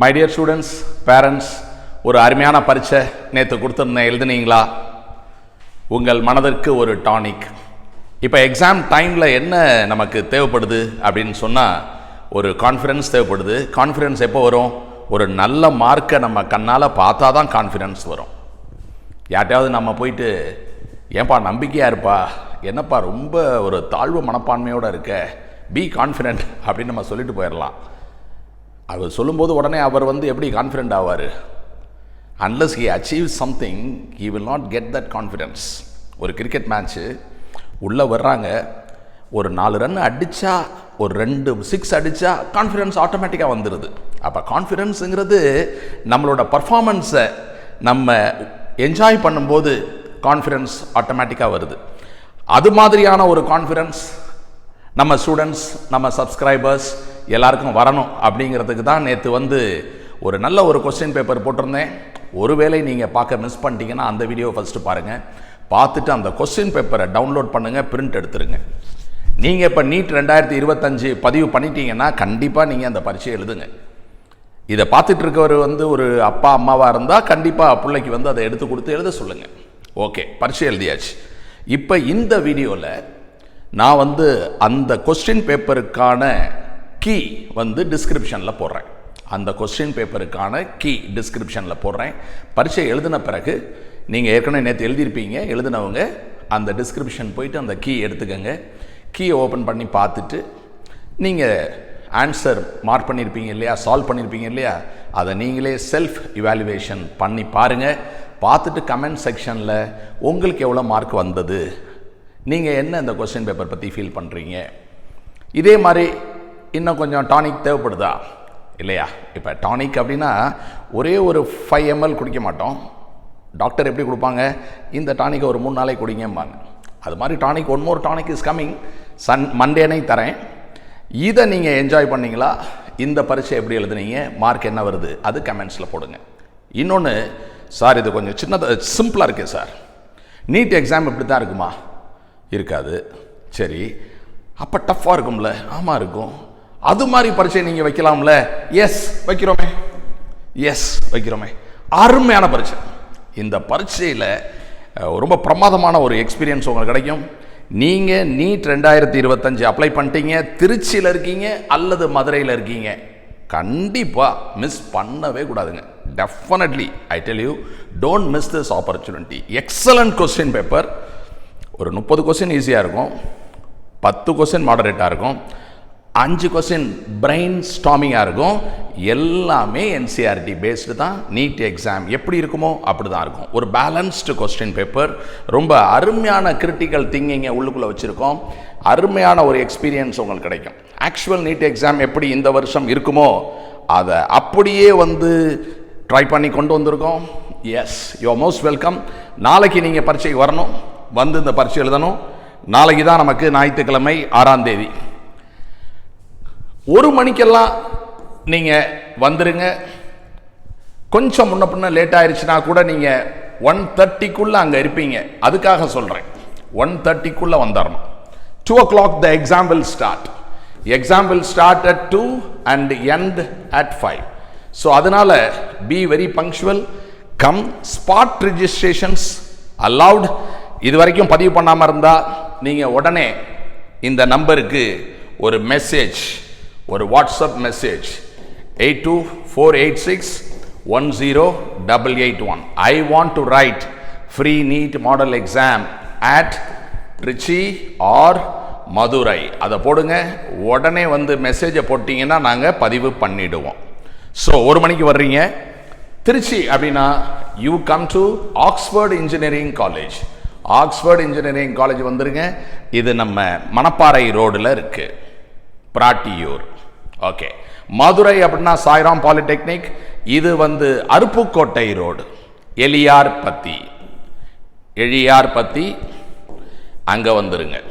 My dear students parents ஒரு அருமையான பரீட்சை நேற்று கொடுத்துருந்தேன் எழுதுனீங்களா? உங்கள் மனதிற்கு ஒரு டானிக் இப்போ எக்ஸாம் டைமில் என்ன நமக்கு தேவைப்படுது அப்படின்னு சொன்னால் ஒரு கான்ஃபிடன்ஸ் தேவைப்படுது. கான்ஃபிடன்ஸ் எப்போ வரும்? ஒரு நல்ல மார்க்கை நம்ம கண்ணால் பார்த்தா தான் கான்ஃபிடன்ஸ் வரும். யார்ட்டையாவது நம்ம போயிட்டு ஏன்பா நம்பிக்கையாக இருப்பா? என்னப்பா ரொம்ப ஒரு தாழ்வு மனப்பான்மையோடு இருக்க? பி கான்ஃபிடென்ட் அப்படின்னு நம்ம சொல்லிட்டு போயிடலாம் அவர் சொல்லும்போது உடனே அவர் வந்து எப்படி கான்ஃபிடென்ட் ஆவார்? Unless he achieve something he will not get that confidence ஒரு கிரிக்கெட் மேட்ச்சு உள்ளே வர்றாங்க ஒரு நாலு ரன் அடித்தா ஒரு ரெண்டு சிக்ஸ் அடித்தா கான்ஃபிடென்ஸ் ஆட்டோமேட்டிக்காக வந்துடுது அப்போ கான்ஃபிடென்ஸுங்கிறது நம்மளோட பர்ஃபார்மன்ஸை நம்ம என்ஜாய் பண்ணும்போது கான்ஃபிடென்ஸ் ஆட்டோமேட்டிக்காக வருது. அது மாதிரியான ஒரு கான்ஃபிடென்ஸ் நம்ம ஸ்டூடெண்ட்ஸ் நம்ம சப்ஸ்கிரைபர்ஸ் எல்லாருக்கும் வரணும் அப்படிங்கிறதுக்கு தான் நேற்று வந்து ஒரு நல்ல ஒரு கொஸ்டின் பேப்பர் போட்டிருந்தேன். ஒருவேளை நீங்கள் பார்க்க மிஸ் பண்ணிட்டீங்கன்னா அந்த வீடியோ ஃபஸ்ட்டு பாருங்கள் பார்த்துட்டு அந்த கொஸ்டின் பேப்பரை டவுன்லோட் பண்ணுங்கள் பிரிண்ட் எடுத்துருங்க. நீங்கள் இப்போ நீட் ரெண்டாயிரத்தி இருபத்தஞ்சு பதிவு பண்ணிட்டீங்கன்னா கண்டிப்பாக நீங்கள் அந்த பரீட்சை எழுதுங்க. இதை பார்த்துட்டு இருக்கவர் வந்து ஒரு அப்பா அம்மாவாக இருந்தால் கண்டிப்பாக பிள்ளைக்கு வந்து அதை எடுத்து கொடுத்து எழுத சொல்லுங்கள் ஓகே பரீட்சை எழுதியாச்சு. இப்போ இந்த வீடியோவில் நான் வந்து அந்த கொஸ்டின் பேப்பருக்கான கீ வந்து டிஸ்கிரிப்ஷனில் போடுறேன். அந்த கொஸ்டின் பேப்பருக்கான கீ டிஸ்கிரிப்ஷனில் போடுறேன். பரீட்சை எழுதின பிறகு நீங்கள் ஏற்கனவே நேற்று எழுதியிருப்பீங்க எழுதினவங்க அந்த டிஸ்கிரிப்ஷன் போயிட்டு அந்த கீ எடுத்துக்கோங்க. கீயை ஓப்பன் பண்ணி பார்த்துட்டு நீங்கள் ஆன்சர் மார்க் பண்ணியிருப்பீங்க இல்லையா சால்வ் பண்ணியிருப்பீங்க இல்லையா அதை நீங்களே செல்ஃப் இவாலுவேஷன் பண்ணி பாருங்கள் பார்த்துட்டு கமெண்ட் செக்ஷனில் உங்களுக்கு எவ்வளோ மார்க் வந்தது நீங்கள் என்ன இந்த கொஸ்டின் பேப்பர் பற்றி ஃபீல் பண்ணுறீங்க இதே மாதிரி இன்னும் கொஞ்சம் டானிக் தேவைப்படுதா? இல்லையா? இப்போ டானிக் அப்படின்னா ஒரே ஒரு ஃபைவ் எம்எல் குடிக்க மாட்டோம். டாக்டர் எப்படி கொடுப்பாங்க? இந்த டானிக்கை ஒரு மூணு நாளைக்கு குடிங்கம்பாங்க. அது மாதிரி tonic one more tonic is coming son மண்டேனை தரேன். இதை நீங்கள் என்ஜாய் பண்ணீங்களா? இந்த பரீட்சை எப்படி எழுதுனீங்க? மார்க் என்ன வருது? அது கமெண்ட்ஸில் போடுங்க. இன்னொன்று சார் இது கொஞ்சம் சின்னதாக சிம்பிளாக இருக்குது சார் நீட் எக்ஸாம் இப்படி தான் இருக்குமா? இருக்காது. சரி. அப்போ டஃப்பாக இருக்கும்ல? ஆமாம் இருக்கும். அது மாதிரி பரீட்சை நீங்கள் வைக்கலாம்ல? எஸ் வைக்கிறோமே. எஸ் வைக்கிறோமே. அருமையான பரீட்சை. இந்த பரீட்சையில் ரொம்ப பிரமாதமான ஒரு எக்ஸ்பீரியன்ஸ் உங்களுக்கு கிடைக்கும். நீங்கள் நீட் ரெண்டாயிரத்தி இருபத்தஞ்சு அப்ளை பண்ணிட்டீங்க திருச்சியில் இருக்கீங்க அல்லது மதுரையில் இருக்கீங்க. கண்டிப்பாக மிஸ் பண்ணவே கூடாதுங்க. Definitely I tell you don't miss this opportunity excellent question paper ஒரு முப்பது கொஸ்டின் ஈஸியாக இருக்கும். பத்து கொஸ்டின் மாடரேட்டாக இருக்கும். அஞ்சு கொஸ்டின் பிரெயின் ஸ்டாமிங்காக இருக்கும். எல்லாமே என்சிஆர்டி பேஸ்டு தான். நீட் எக்ஸாம் எப்படி இருக்குமோ அப்படி தான் இருக்கும். ஒரு பேலன்ஸ்டு கொஸ்டின் பேப்பர் ரொம்ப அருமையான கிரிட்டிக்கல் திங்கிங்கை உள்ளுக்குள்ளே வச்சுருக்கோம். அருமையான ஒரு எக்ஸ்பீரியன்ஸ் உங்களுக்கு கிடைக்கும். ஆக்சுவல் நீட் எக்ஸாம் எப்படி இந்த வருஷம் இருக்குமோ அதை அப்படியே வந்து ட்ரை பண்ணி கொண்டு வந்திருக்கோம். எஸ் யூ மோஸ்ட் வெல்கம் நாளைக்கு நீங்கள் பரீட்சைக்கு வரணும். வந்து இந்த பரீட்சை எழுதணும். நாளைக்கு தான் நமக்கு ஞாயிற்றுக்கிழமை ஆறாம் தேதி. ஒரு மணிக்கெல்லாம் நீங்கள் வந்துடுங்க கொஞ்சம் முன்ன பின்ன லேட் ஆயிடுச்சுன்னா கூட நீங்கள் ஒன் தேர்ட்டிக்குள்ளே அங்கே இருப்பீங்க. அதுக்காக சொல்கிறேன் ஒன் தேர்ட்டிக்குள்ளே வந்துடணும் two o'clock the exam will start exam will start at two and end at five so அதனால் be very punctual come spot registrations allowed இது வரைக்கும் பதிவு பண்ணாமல் இருந்தால் நீங்கள் உடனே இந்த நம்பருக்கு ஒரு மெசேஜ் ஒரு WhatsApp message eight two four eight six one zero double eight one I want to write free NEET model exam at Trichy or Madurai அதை போடுங்க. உடனே வந்து மெசேஜை போட்டிங்கன்னா நாங்கள் பதிவு பண்ணிடுவோம். ஸோ ஒரு மணிக்கு வர்றீங்க. திருச்சி அப்படின்னா you come to Oxford engineering college Oxford engineering college வந்துருங்க. இது நம்ம மணப்பாறை ரோடில் இருக்குது பிராட்டியூர். ஓகே மதுரை அப்படின்னா சாய்ராம் பாலிடெக்னிக். இது வந்து அருப்புக்கோட்டை ரோடு. எலியார் பத்தி. எழியார் பத்தி. அங்கே வந்துருங்க.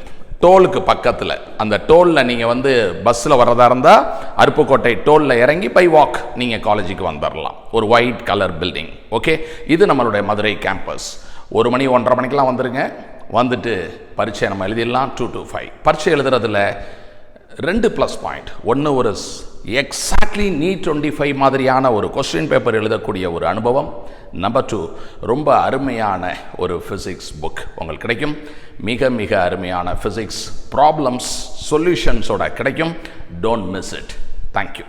டோலுக்கு பக்கத்தில். அந்த டோலில் நீங்கள் வந்து பஸ்ஸில் வர்றதா இருந்தால் அருப்புக்கோட்டை டோலில் இறங்கி பை வாக் நீங்கள் காலேஜுக்கு வந்துடலாம் ஒரு ஒயிட் கலர் பில்டிங் ஓகே இது நம்மளுடைய மதுரை கேம்பஸ் ஒரு மணி ஒன்றரை மணிக்கெலாம் வந்துருங்க. வந்துட்டு பரீட்சை நம்ம எழுதிடலாம். டூ டூ ஃபைவ் பரீட்சை எழுதுறதுல ரெண்டு ப்ளஸ் பாயிண்ட் ஒன்று ஒரு எக்ஸாக்ட்லி நீ டுவெண்ட்டி ஃபைவ் மாதிரியான ஒரு கொஸ்டின் பேப்பர் எழுதக்கூடிய ஒரு அனுபவம். நம்பர் டூ ரொம்ப அருமையான ஒரு ஃபிசிக்ஸ் புக் உங்களுக்கு கிடைக்கும். மிக மிக அருமையான ஃபிசிக்ஸ் ப்ராப்ளம்ஸ் சொல்யூஷன்ஸோட கிடைக்கும். Don't miss it thank you